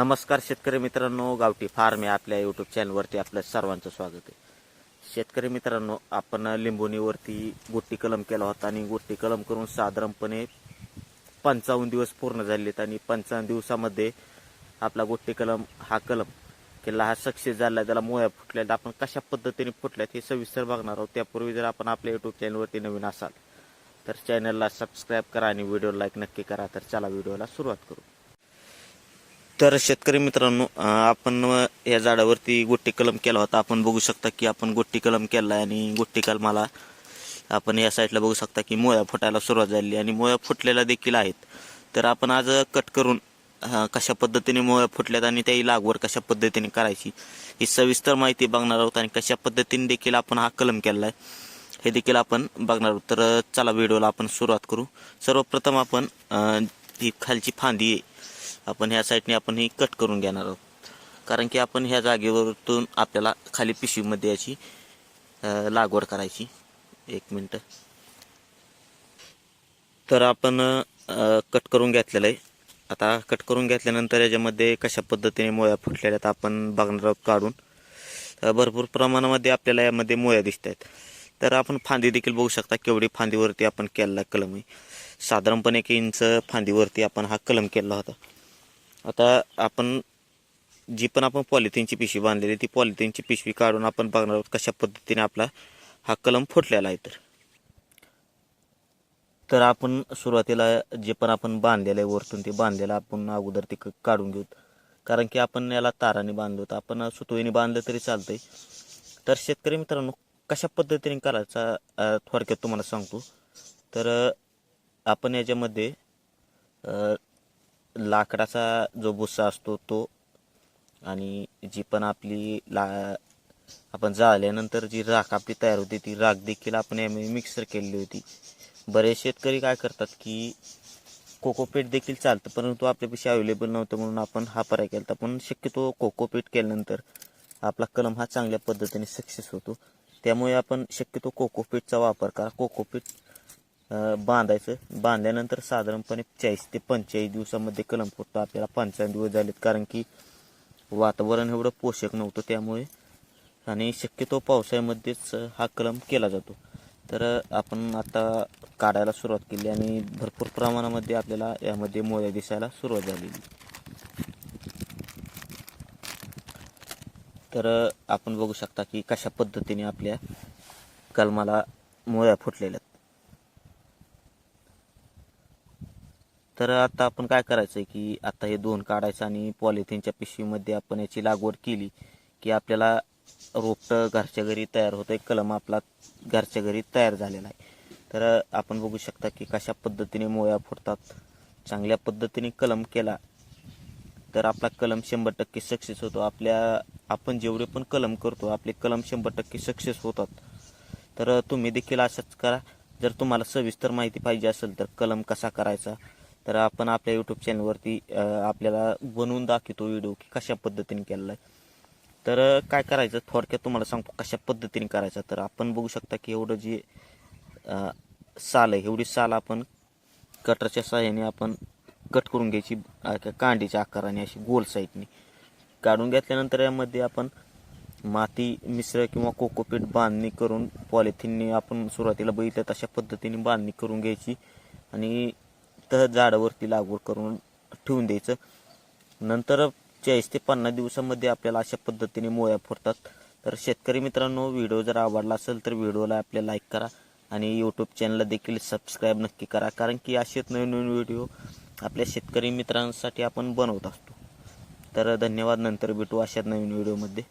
नमस्कार शेतकरी मित्रांनो गावठी फार्म या आपल्या यूट्यूब चॅनलवरती आपलं सर्वांचं स्वागत आहे. शेतकरी मित्रांनो आपण लिंबोनीवरती गोट्टी कलम केला होता आणि गोट्टी कलम करून साधारणपणे पंचावन्न दिवस पूर्ण झालेत आणि पंचावन्न दिवसामध्ये आपला गोट्टी कलम हा कलम केला हा सक्सेस झाला त्याला मोया फुटल्या आपण कशा पद्धतीने फुटल्यात हे सविस्तर बघणार आहोत. त्यापूर्वी जर आपण आपल्या यूट्यूब चॅनलवरती नवीन असाल तर चॅनलला सबस्क्राईब करा आणि व्हिडिओ लाईक नक्की करा. तर चला व्हिडिओला सुरुवात करू. तर शेतकरी मित्रांनो आपण या झाडावरती गोट्टी कलम केला होता. आपण बघू शकता की आपण गोट्टी कलम केला आणि गोट्टी कलमाला आपण या साईडला बघू शकता की मोया फुटायला सुरुवात झाली आणि मोया फुटलेल्या देखील आहेत. तर आपण आज कट करून कशा पद्धतीने मोया फुटल्यात आणि त्याही लागवड कशा पद्धतीने करायची ही सविस्तर माहिती बघणार आहोत आणि कशा पद्धतीने देखील आपण हा कलम केला आहे हे देखील आपण बघणार आहोत. तर चला व्हिडिओला आपण सुरुवात करू. सर्वप्रथम आपण ही खालची फांदी आहे आपण ह्या साईडने आपण ही कट करून घेणार आहोत. कारण की आपण ह्या जागेवरतून आपल्याला खाली पिशवीमध्ये याची लागवड करायची. एक मिनटं. तर आपण कट करून घेतलेलं आहे. आता कट करून घेतल्यानंतर याच्यामध्ये कशा पद्धतीने मोया फुटलेल्या आहेत आपण बघणार आहोत काढून. भरपूर प्रमाणामध्ये आपल्याला यामध्ये मोया दिसत आहेत. तर आपण फांदी देखील बघू शकता केवढी फांदीवरती आपण केलेला कलम आहे. साधारणपणे एक इंच फांदीवरती आपण हा कलम केला होता. आता आपण जी पण आपण पॉलिथिनची पिशवी बांधलेली ती पॉलिथिनची पिशवी काढून आपण बघणार आहोत कशा पद्धतीने आपला हा कलम फुटलेला आहे तर. तर आपण सुरुवातीला जे पण आपण बांधलेलं आहे वरतून ते बांधलेलं आपण अगोदर ते काढून घेऊ कारण की आपण याला ताराने बांधलो तर आपण सुतोईने बांधलं तरी चालतंय. तर शेतकरी मित्रांनो कशा पद्धतीने करायचा थोडक्यात तुम्हाला सांगतो. तर आपण याच्यामध्ये लाकडाचा जो भुस्सा असतो तो आणि जी पण आपली ला आपण जाळल्यानंतर जी राख आपली तयार होती ती राख देखील आपण यामध्ये मिक्सर केलेली होती. बरेच शेतकरी काय करतात की कोकोपीट देखील चालतं परंतु आपल्यापाशी अवेलेबल नव्हतं म्हणून आपण हा पर्याय केला होता. पण शक्यतो कोकोपीट केल्यानंतर आपला कलम हा चांगल्या पद्धतीने सक्सेस होतो. त्यामुळे आपण शक्यतो कोकोपीटचा वापर करा. कोकोपीट बांधायचं. बांधल्यानंतर साधारणपणे चाळीस ते पंचेचाळीस दिवसामध्ये कलम फुटतो आपल्याला पंचावन्न दिवस झालेत कारण की वातावरण एवढं पोषक नव्हतं त्यामुळे. आणि शक्यतो पावसाळ्यामध्येच हा कलम केला जातो. तर आपण आता काढायला सुरुवात केली आणि भरपूर प्रमाणामध्ये आपल्याला यामध्ये मोया दिसायला सुरुवात झालेली. तर आपण बघू शकता की कशा पद्धतीने आपल्या कलमाला मोया फुटलेल्या तर आता आपण काय करायचं आहे की आता हे दोन काढायचं आणि पॉलिथिनच्या पिशवीमध्ये आपण याची लागवड केली की आपल्याला रोपटं घरच्या घरी तयार होतं एक कलम आपला घरच्या घरी तयार झालेला आहे. तर आपण बघू शकता की कशा पद्धतीने मोया फुटतात चांगल्या पद्धतीने कलम केला तर आपला कलम शंभर टक्के सक्सेस होतो. आपल्या आपण जेवढे पण कलम करतो आपले कलम शंभर टक्के सक्सेस होतात. तर तुम्ही देखील असंच करा. जर तुम्हाला सविस्तर माहिती पाहिजे असेल तर कलम कसा करायचा तर आपण आपल्या यूट्यूब चॅनलवरती आपल्याला बनवून दाखवतो व्हिडिओ की कशा पद्धतीने केलेला आहे तर काय करायचं? थोडक्यात तुम्हाला सांगतो कशा पद्धतीने करायचं. तर आपण बघू शकता की एवढं जे साल आहे एवढी साल आपण कटरच्या सहाय्याने आपण कट करून घ्यायची का- कांडीच्या आकाराने अशी गोल साईडने. काढून घेतल्यानंतर यामध्ये आपण माती मिश्र किंवा कोकोपीट बांधणी करून पॉलिथिनने आपण सुरुवातीला बघितलं तशा पद्धतीने बांधणी करून घ्यायची. आणि तह झाडावरती लागवड करून ठेवून द्यायचं. नंतर चाळीस ते पन्नास दिवसामध्ये आपल्याला अशा पद्धतीने मोया फुरतात तर शेतकरी मित्रांनो व्हिडिओ जर आवडला असेल तर व्हिडिओला आपल्या लाईक करा आणि यूट्यूब चॅनलला देखील सबस्क्राईब नक्की करा. कारण की असेच नवीन नवीन व्हिडिओ आपल्या शेतकरी मित्रांसाठी आपण बनवत असतो. तर धन्यवाद. नंतर भेटू अशाच नवीन व्हिडिओमध्ये.